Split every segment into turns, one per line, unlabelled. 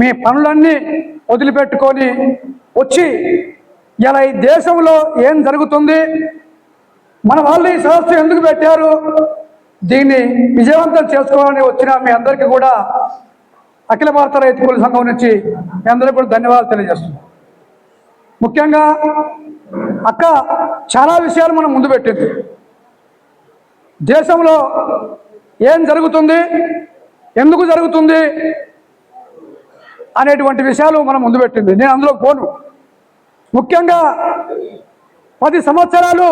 మీ పనులన్నీ వదిలిపెట్టుకొని వచ్చి ఇలా ఈ దేశంలో ఏం జరుగుతుంది? మన వాళ్ళు ఈ సదస్సు ఎందుకు పెట్టారు? దీన్ని విజయవంతం చేసుకోవాలని వచ్చిన మీ అందరికీ కూడా అఖిల భారత రైతు కూలి సంఘం నుంచి మీ అందరికీ కూడా ధన్యవాదాలు తెలియజేస్తున్నాం. ముఖ్యంగా అక్క చాలా విషయాలు మనం ముందు పెట్టింది. దేశంలో ఏం జరుగుతుంది? ఎందుకు జరుగుతుంది? అనేటువంటి విషయాలు మనం ముందు పెట్టింది. నేను అందులో పోను. ముఖ్యంగా పది సంవత్సరాలు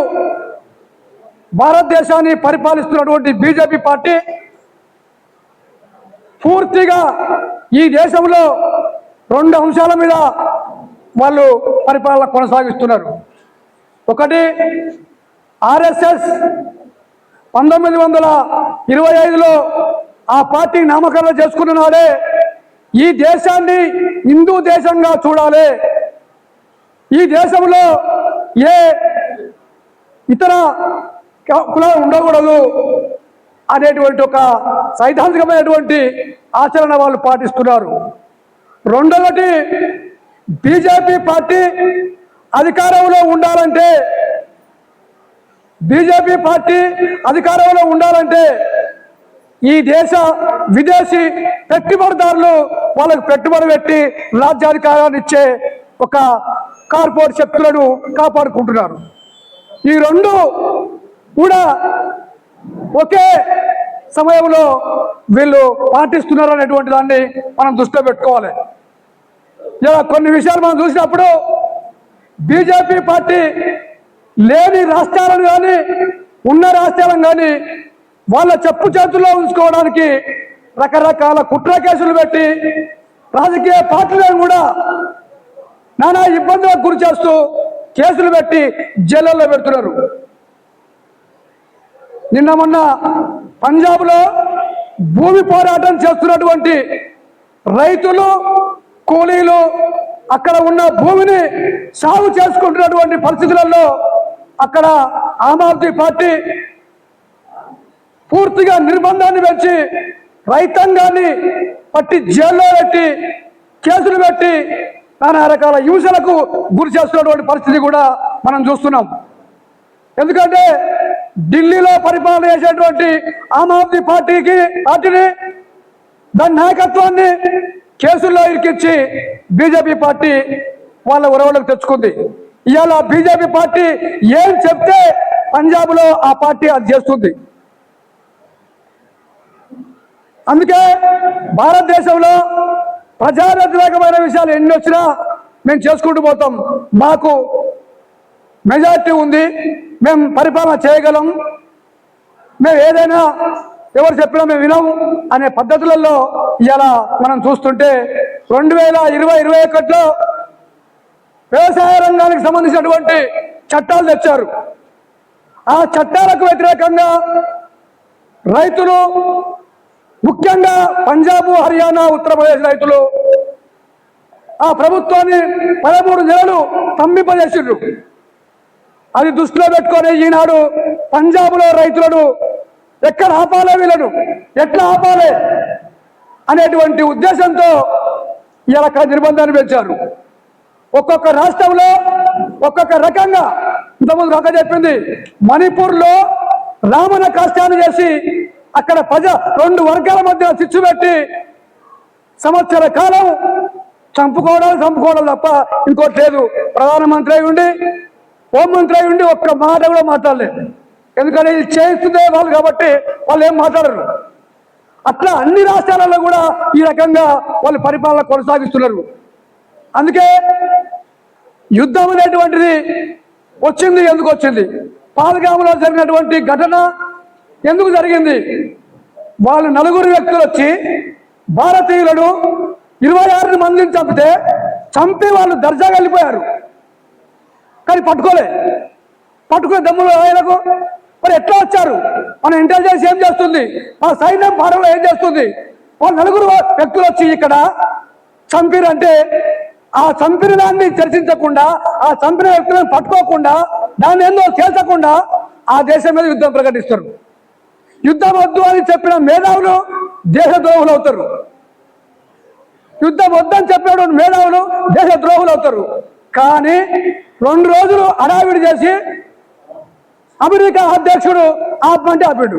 భారతదేశాన్ని పరిపాలిస్తున్నటువంటి బీజేపీ పార్టీ పూర్తిగా ఈ దేశంలో రెండు అంశాల మీద వాళ్ళు పరిపాలన కొనసాగిస్తున్నారు. ఒకటి ఆర్ఎస్ఎస్ పంతొమ్మిది వందల ఇరవై ఐదులో ఆ పార్టీ నామకరణం చేసుకున్న నాడే ఈ దేశాన్ని హిందూ దేశంగా చూడాలి. ఈ దేశంలో ఏ ఇతర క- కులాలు ఉండకూడదు అనేటువంటి ఒక సైద్ధాంతికమైనటువంటి ఆచరణ వాళ్ళు పాటిస్తున్నారు. రెండవది బీజేపీ పార్టీ అధికారంలో ఉండాలంటే బీజేపీ పార్టీ అధికారంలో ఉండాలంటే ఈ దేశ విదేశీ పెట్టుబడిదారులు వాళ్ళకు పెట్టుబడి పెట్టి రాజ్యాధికారాన్ని ఇచ్చే ఒక కార్పొరేట్ శక్తులను కాపాడుకుంటున్నారు. ఈ రెండు కూడా ఒకే సమయంలో వీళ్ళు పాటిస్తున్నారు అనేటువంటి దాన్ని మనం దృష్టిలో పెట్టుకోవాలి. ఇలా కొన్ని విషయాలు మనం చూసినప్పుడు బీజేపీ పార్టీ లేని రాష్ట్రాలను కానీ ఉన్న రాష్ట్రాలను కానీ వాళ్ళ చెప్పు చేతుల్లో ఉంచుకోవడానికి రకరకాల కుట్ర కేసులు పెట్టి రాజకీయ పార్టీలను కూడా నానా ఇబ్బందులకు గురి చేస్తూ కేసులు పెట్టి జైళ్ళల్లో పెడుతున్నారు. నిన్న మొన్న పంజాబ్లో భూమి పోరాటం చేస్తున్నటువంటి రైతులు కూలీలు అక్కడ ఉన్న భూమిని సాగు చేసుకుంటున్నటువంటి పరిస్థితులలో అక్కడ ఆమ్ ఆద్మీ పార్టీ పూర్తిగా నిర్బంధాన్ని పెంచి రైతాంగాన్ని పట్టి జైల్లో పెట్టి కేసులు పెట్టి నానా రకాల హింసలకు గురి చేస్తున్నటువంటి పరిస్థితి కూడా మనం చూస్తున్నాం. ఎందుకంటే ఢిల్లీలో పరిపాలన చేసేటువంటి ఆమ్ ఆద్మీ పార్టీకి పార్టీని దాని నాయకత్వాన్ని కేసుల్లో ఇరికిచ్చి బీజేపీ పార్టీ వాళ్ళ ఉరవలకు తెచ్చుకుంది. ఇవాళ బీజేపీ పార్టీ ఏం చెప్తే పంజాబ్లో ఆ పార్టీ అది చేస్తుంది. అందుకే భారతదేశంలో ప్రజా వ్యతిరేకమైన విషయాలు ఎన్ని వచ్చినా మేము చేసుకుంటూ పోతాం. మాకు మెజార్టీ ఉంది. మేము పరిపాలన చేయగలం. మేము ఏదైనా ఎవరు చెప్పినా మేము వినం అనే పద్ధతులలో ఇలా మనం చూస్తుంటే రెండు వేల ఇరవై ఇరవై ఒకటిలో వ్యవసాయ రంగానికి సంబంధించినటువంటి చట్టాలు తెచ్చారు. ఆ చట్టాలకు వ్యతిరేకంగా రైతులు ముఖ్యంగా పంజాబ్ హర్యానా ఉత్తరప్రదేశ్ రైతులు ఆ ప్రభుత్వాన్ని పదమూడు నెలలు స్తంభింపజేసిండ్రు. అది దృష్టిలో పెట్టుకొని ఈనాడు పంజాబ్లో రైతులను ఎక్కడ ఆపాలే వీళ్ళను ఎట్లా ఆపాలే అనేటువంటి ఉద్దేశంతో ఇలా నిర్బంధాన్ని పెంచారు. ఒక్కొక్క రాష్ట్రంలో ఒక్కొక్క రకంగా ఇంతకుముందు రక చెప్పింది మణిపూర్లో రామన కష్టాన్ని చేసి అక్కడ ప్రజ రెండు వర్గాల మధ్య చిచ్చు పెట్టి సంవత్సర కాలం చంపుకోవడం చంపుకోవడం తప్ప ఇంకోటి లేదు. ప్రధానమంత్రి అయి ఉండి హోంమంత్రి అయి ఉండి ఒక్క మాట కూడా మాట్లాడలేదు. ఎందుకంటే ఇది చేస్తుందే వాళ్ళు కాబట్టి వాళ్ళు ఏం మాట్లాడరు. అట్లా అన్ని రాష్ట్రాలలో కూడా ఈ రకంగా వాళ్ళు పరిపాలన కొనసాగిస్తున్నారు. అందుకే యుద్ధం అనేటువంటిది వచ్చింది ఎందుకు వచ్చింది? పాలగాములో జరిగినటువంటి ఘటన ఎందుకు జరిగింది? వాళ్ళు నలుగురు వ్యక్తులు వచ్చి భారతీయులను ఇరవై ఆరు మందిని చంపితే చంపి వాళ్ళు దర్జాగా వెళ్ళిపోయారు. కానీ పట్టుకోలే. పట్టుకునే దమ్ములు ఆయనకు. మరి ఎట్లా వచ్చారు? మన ఇంటెలిజెన్స్ ఏం చేస్తుంది? మన సైన్యం భారంలో ఏం చేస్తుంది? వాళ్ళు నలుగురు వ్యక్తులు వచ్చి ఇక్కడ చంపిరంటే ఆ చంపిన దాన్ని చర్చించకుండా ఆ చంపిన వ్యక్తులను పట్టుకోకుండా దాన్ని ఏందో తేల్చకుండా ఆ దేశం మీద యుద్ధం ప్రకటిస్తారు. యుద్ధం వద్దు అని చెప్పిన మేధావులు దేశద్రోహులు అవుతారు. యుద్ధం వద్దని చెప్పాడు మేధావులు దేశ ద్రోహులు అవుతారు. కానీ రెండు రోజులు అడావిడి చేసి అమెరికా అధ్యక్షుడు ఆపమంటే ఆపాడు.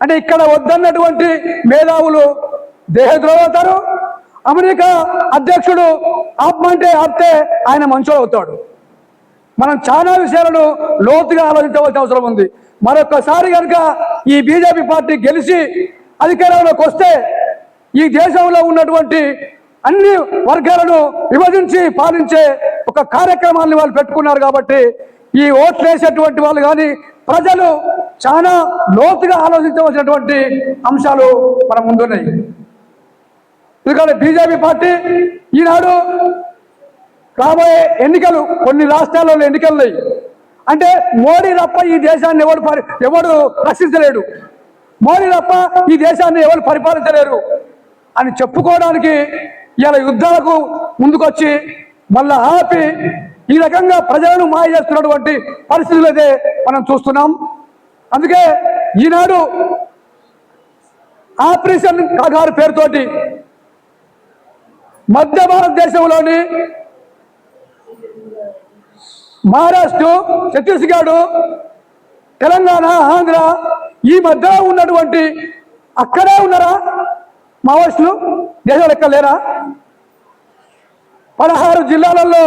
అంటే ఇక్కడ వద్దన్నటువంటి మేధావులు దేహద్రోహం అవుతారు. అమెరికా అధ్యక్షుడు ఆపమంటే ఆపితే ఆయన మంచోడు అవుతాడు. మనం చాలా విషయాలను లోతుగా ఆలోచించవలసిన అవసరం ఉంది. మరొకసారి కనుక ఈ బీజేపీ పార్టీ గెలిచి అధికారంలోకి వస్తే ఈ దేశంలో ఉన్నటువంటి అన్ని వర్గాలను విభజించి పాలించే ఒక కార్యక్రమాన్ని వాళ్ళు పెట్టుకున్నారు కాబట్టి ఈ ఓట్లు వేసేటువంటి వాళ్ళు కానీ ప్రజలు చాలా లోతుగా ఆలోచించవలసినటువంటి అంశాలు మన ముందున్నాయి. ఎందుకంటే బీజేపీ పార్టీ ఈనాడు రాబోయే ఎన్నికలు కొన్ని రాష్ట్రాలలో ఎన్నికలు ఉన్నాయి అంటే మోడీ తప్ప ఈ దేశాన్ని ఎవడు పరి ఎవడు రక్షించలేడు. మోడీ తప్ప ఈ దేశాన్ని ఎవరు పరిపాలించలేరు అని చెప్పుకోవడానికి ఇలా యుద్ధాలకు ముందుకొచ్చి మళ్ళా ఆపి ఈ రకంగా ప్రజలను మాయ చేస్తున్నటువంటి పరిస్థితులు అయితే మనం చూస్తున్నాం. అందుకే ఈనాడు ఆపరేషన్ కగారు పేరుతోటి మధ్య భారతదేశంలోని మహారాష్ట్ర ఛత్తీస్గఢ్ తెలంగాణ ఆంధ్ర ఈ మధ్యలో ఉన్నటువంటి అక్కడే ఉన్నారా? మావోయిస్టులు? దేశాలు లెక్క లేరా? పదహారు జిల్లాలలో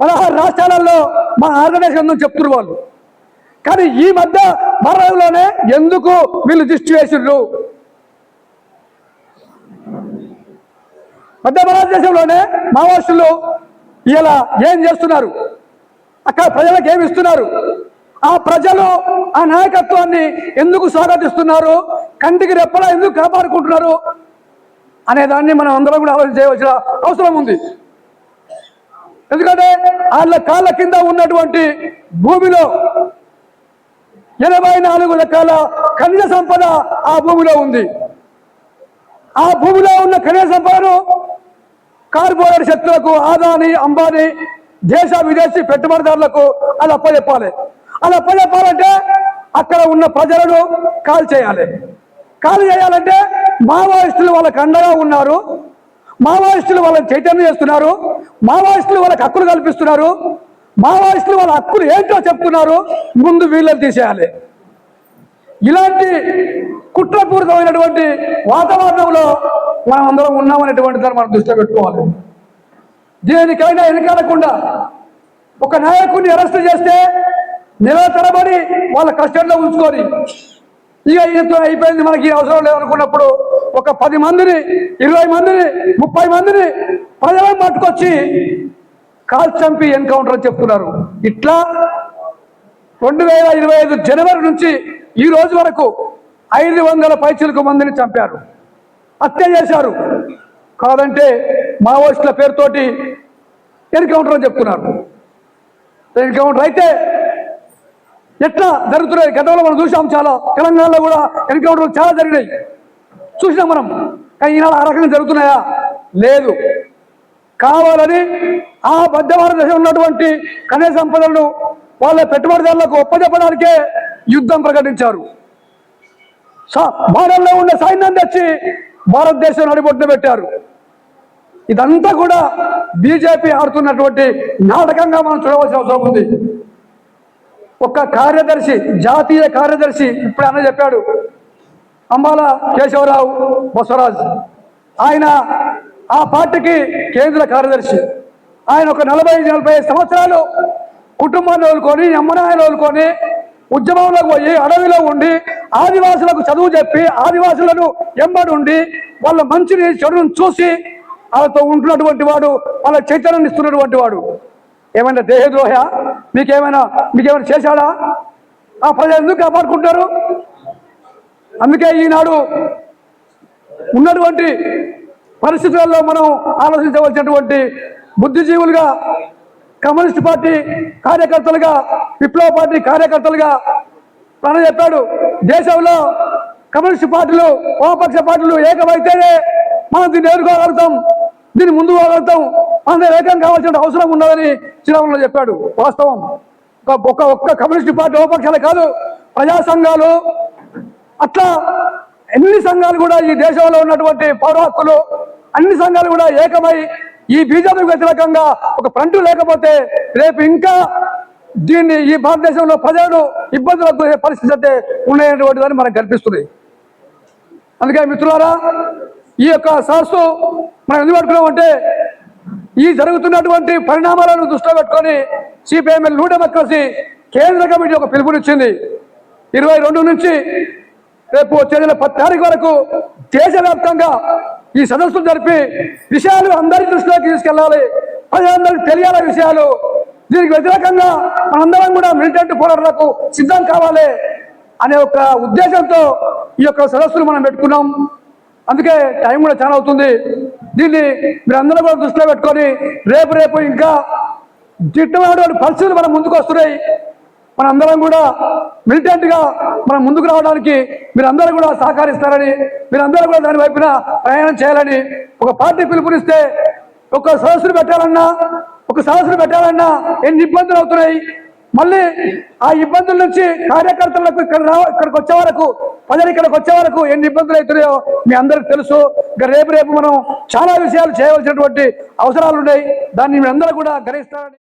పదహారు రాష్ట్రాలలో మా ఆర్గనైజేషన్ ఉందని చెప్తున్నారు వాళ్ళు. కానీ ఈ మధ్య భారతంలోనే ఎందుకు వీళ్ళు దృష్టి వేసిండ్రు మధ్య భారతదేశంలోనే మావోయిస్టులు ఇలా ఏం చేస్తున్నారు? అక్కడ ప్రజలకు ఏమి ఇస్తున్నారు? ఆ ప్రజలు ఆ నాయకత్వాన్ని ఎందుకు స్వాగతిస్తున్నారు? కంటికి రెప్పలా ఎందుకు కాపాడుకుంటున్నారు? అనే దాన్ని మనం అందరం కూడా ఆలోచన చేయవలసిన అవసరం ఉంది. ఎందుకంటే వాళ్ళ కాళ్ళ కింద ఉన్నటువంటి భూమిలో ఎనభై నాలుగు రకాల ఖనిజ సంపద ఆ భూమిలో ఉంది. ఆ భూమిలో ఉన్న ఖనిజ సంపదను కార్పొరేట్ శక్తులకు ఆదాని అంబానీ దేశ విదేశీ పెట్టుబడిదారులకు అది అప్పచెప్పాలి అది అప్పచెప్పాలంటే అక్కడ ఉన్న ప్రజలను కాల్ చేయాలి. కాల్ చేయాలంటే మావోయిస్టులు వాళ్ళకి అండగా ఉన్నారు. మావోయిస్టులు వాళ్ళని చైతన్యం చేస్తున్నారు. మావోయిస్టులు వాళ్ళకి హక్కులు కల్పిస్తున్నారు. మావోయిస్టులు వాళ్ళ హక్కులు ఏంటో చెప్తున్నారు. ముందు వీళ్ళని తీసేయాలి. ఇలాంటి కుట్రపూరితమైనటువంటి వాతావరణంలో మనం అందరం ఉన్నామనేటువంటి దాన్ని మనం దృష్టిలో పెట్టుకోవాలి. దేనికైనా వెనకాడకుండా ఒక నాయకుడిని అరెస్ట్ చేస్తే నెల తరబడి వాళ్ళ కస్టడీలో ఉంచుకొని ఇక ఈయనతో అయిపోయింది మనకి అవసరం లేదనుకున్నప్పుడు ఒక పది మందిని ఇరవై మందిని ముప్పై మందిని ప్రజలను పట్టుకొచ్చి కాల్ చంపి ఎన్కౌంటర్ అని చెప్తున్నారు. ఇట్లా రెండు వేల ఇరవై ఐదు జనవరి నుంచి ఈ రోజు వరకు ఐదు వందల పైచులకు మందిని చంపారు. హత్య చేశారు. కాదంటే మావోయిస్టుల పేరుతోటి ఎన్కౌంటర్ అని చెప్తున్నారు. ఎన్కౌంటర్ అయితే ఎట్లా జరుగుతున్నాయి? గతంలో మనం చూసాం చాలా తెలంగాణలో కూడా ఎన్కౌంటర్లు చాలా జరిగినాయి. చూసినాం మనం. కానీ ఈనాడు ఆ రకంగా జరుగుతున్నాయా? లేదు. కావాలని ఆ మధ్యవార దశ ఉన్నటువంటి కనీస సంపదలను వాళ్ళ పెట్టుబడిదారులకు ఒప్పజెప్పడానికే యుద్ధం ప్రకటించారు. సా- భారత్లో ఉన్న సైన్యం తెచ్చి భారతదేశం నడిబొట్టున పెట్టారు. ఇదంతా కూడా బీజేపీ ఆడుతున్నటువంటి నాటకంగా మనం చూడవలసిన అవసరం ఉంది. ఒక కార్యదర్శి జాతీయ కార్యదర్శి ఇప్పుడు అన్న చెప్పాడు. అంబాల కేశవరావు బసవరాజ్ ఆయన ఆ పార్టీకి కేంద్ర కార్యదర్శి. ఆయన ఒక నలభై నలభై ఐదు సంవత్సరాలు కుటుంబాన్ని వదులుకొని అమ్మనాయలు వదులుకొని ఉద్యమంలోకి పోయి అడవిలో ఉండి ఆదివాసులకు చదువు చెప్పి ఆదివాసులను ఎంబడి ఉండి వాళ్ళ మంచిని చెడును చూసి వాళ్ళతో ఉంటున్నటువంటి వాడు వాళ్ళ చైతన్యాన్ని ఇస్తున్నటువంటి వాడు. ఏమైనా దేహద్రోహ? మీకేమైనా మీకేమైనా చేశాడా? ఆ ప్రజలు ఎందుకు కాపాడుకుంటారు అందుకే ఈనాడు ఉన్నటువంటి పరిస్థితులలో మనం ఆలోచించవలసినటువంటి బుద్ధిజీవులుగా కమ్యూనిస్ట్ పార్టీ కార్యకర్తలుగా విప్లవ పార్టీ కార్యకర్తలుగా ప్రాణ చెప్పాడు. దేశంలో కమ్యూనిస్ట్ పార్టీలు వామపక్ష పార్టీలు ఏకమైతేనే మనం దీన్ని ఎదుర్కోగలుగుతాం దీన్ని ముందు పోగలుగుతాం. మన ఏకం కావాల్సిన అవసరం ఉన్నదని శ్రీరాములు చెప్పాడు. వాస్తవం. ఒక ఒక ఒక్క కమ్యూనిస్ట్ పార్టీ వామపక్షాలే కాదు ప్రజా సంఘాలు. అట్లా ఎన్ని సంఘాలు కూడా ఈ దేశంలో ఉన్నటువంటి పౌర హక్కులు అన్ని సంఘాలు కూడా ఏకమై ఈ బీజేపీకి వ్యతిరేకంగా ఒక ఫ్రంట్ లేకపోతే రేపు ఇంకా దీన్ని ఈ భారతదేశంలో ప్రజలు ఇబ్బందులకు గురయ్యే పరిస్థితి అయితే ఉన్నాయనేటువంటిదని మనకు కనిపిస్తుంది. అందుకే మిత్రులారా ఈ యొక్క సరస్సు మనం ఎందుకు పెట్టుకున్నామంటే ఈ జరుగుతున్నటువంటి పరిణామాలను దృష్టిలో పెట్టుకొని సిపిఎంఎల్ న్యూ డెమోక్రసీ కేంద్ర కమిటీ ఒక పిలుపునిచ్చింది. ఇరవై రెండు నుంచి రేపు వచ్చే నెల పది తారీఖు వరకు దేశవ్యాప్తంగా ఈ సదస్సులు జరిపి విషయాలు అందరి దృష్టిలోకి తీసుకెళ్ళాలి. ప్రజలందరికీ తెలియాలి విషయాలు. దీనికి వ్యతిరేకంగా మనందరం కూడా మిలిటెంట్ పోరాటాలకు సిద్ధం కావాలి అనే ఒక ఉద్దేశంతో ఈ యొక్క సదస్సులు మనం పెట్టుకున్నాం. అందుకే టైం కూడా చాలా అవుతుంది. దీన్ని మీరు అందరూ కూడా దృష్టిలో పెట్టుకొని రేపు రేపు ఇంకా దిట్టమైనటువంటి పరిస్థితులు మనం ముందుకు వస్తున్నాయి. మనందరం కూడా మిలిటెంట్గా మనం ముందుకు రావడానికి మీరందరూ కూడా సహకరిస్తారని మీరందరూ కూడా దాని వైపున ప్రయాణం చేయాలని ఒక పార్టీ పిలుపునిస్తే ఒక సదస్సును పెట్టాలన్నా ఒక సదస్సును పెట్టాలన్నా ఎన్ని ఇబ్బందులు అవుతున్నాయి మళ్ళీ ఆ ఇబ్బందుల నుంచి కార్యకర్తలకు ఇక్కడ ఇక్కడికి వచ్చే వరకు ప్రజలు ఇక్కడికి వచ్చే వరకు ఎన్ని ఇబ్బందులు అవుతున్నాయో మీ అందరికి తెలుసు. రేపు రేపు మనం చాలా విషయాలు చేయవలసినటువంటి అవసరాలు ఉన్నాయి. దాన్ని మీ అందరూ కూడా గ్రహిస్తారని